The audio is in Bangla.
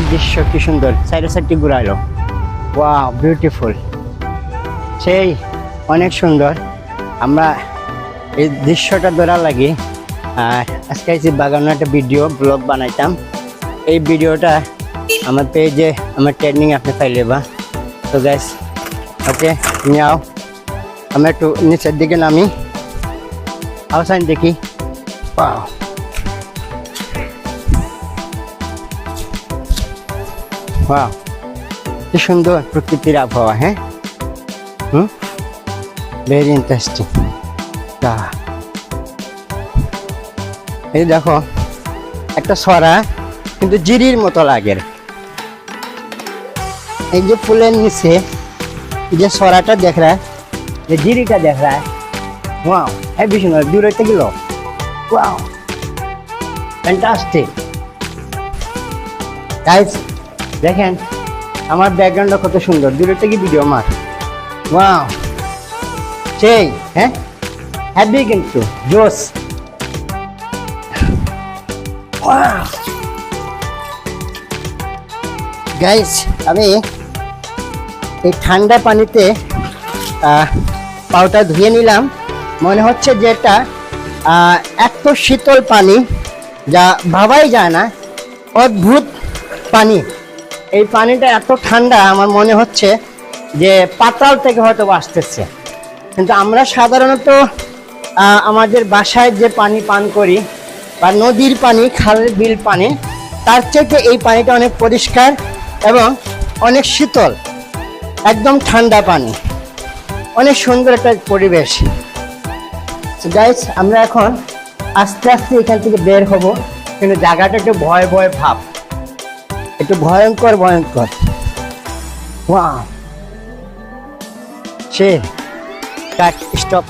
প্রাকৃতিক দৃশ্য কি সুন্দর। সাইডে সাইডটি ঘুরাইলো। ওয়া বিউটিফুল সেই, অনেক সুন্দর। আমরা এই দৃশ্যটা ধরা লাগি আর আজকে যে বাগানো একটা ভিডিও ব্লগ বানাইতাম। এই ভিডিওটা আমার পেজে, আমার ট্রেনিং আপনি পাইলে বা। তো গ্যাস ওকে নিয়ে আমি একটু নিচের দিকে নামি। আওসাইন দেখি। পাও ওয়াও কি সুন্দর প্রকৃতির আবহাওয়া হ্যাঁ? হুম? ভেরি ইন্টারেস্টিং এই দেখো, একটা সরা, কিন্তু জিরির মতো লাগে। এই যে ফুলের নিচে যে সরাটা দেখ যে জিরিটা দেখ রা। ওয়াও এই ভীষণ দূরে থেকে গেল। ওয়াও ফ্যান্টাস্টিক গাইস দেখেন, আমার ব্যাকগ্রাউন্ডটা কত সুন্দর। দূরে থেকে ভিডিও আমার? ওয়াও সেই হ্যাঁ? হ্যাপি কিন্তু জোস গাইস আমি এই ঠান্ডা পানিতে পাউটা ধুয়ে নিলাম। মনে হচ্ছে যে এটা এত শীতল পানি, যা ভাবাই যায় না, অদ্ভুত পানি। এই পানিটা এত ঠান্ডা, আমার মনে হচ্ছে যে পাতাল থেকে হয়তো আসতেছে। কিন্তু আমরা সাধারণত আমাদের বাসায় যে পানি পান করি, বা নদীর পানি, খালের বিল পানি, তার থেকে এই পানিটা অনেক পরিষ্কার এবং অনেক শীতল, একদম ঠান্ডা পানি। অনেক সুন্দর একটা পরিবেশ। গাইস আমরা এখন আস্তে আস্তে এখান থেকে বের হব, কিন্তু জায়গাটা একটু ভয় ভয় ভাব। একটু ভয়ঙ্কর ভয়ঙ্কর। ওয়া সে কাট স্টপ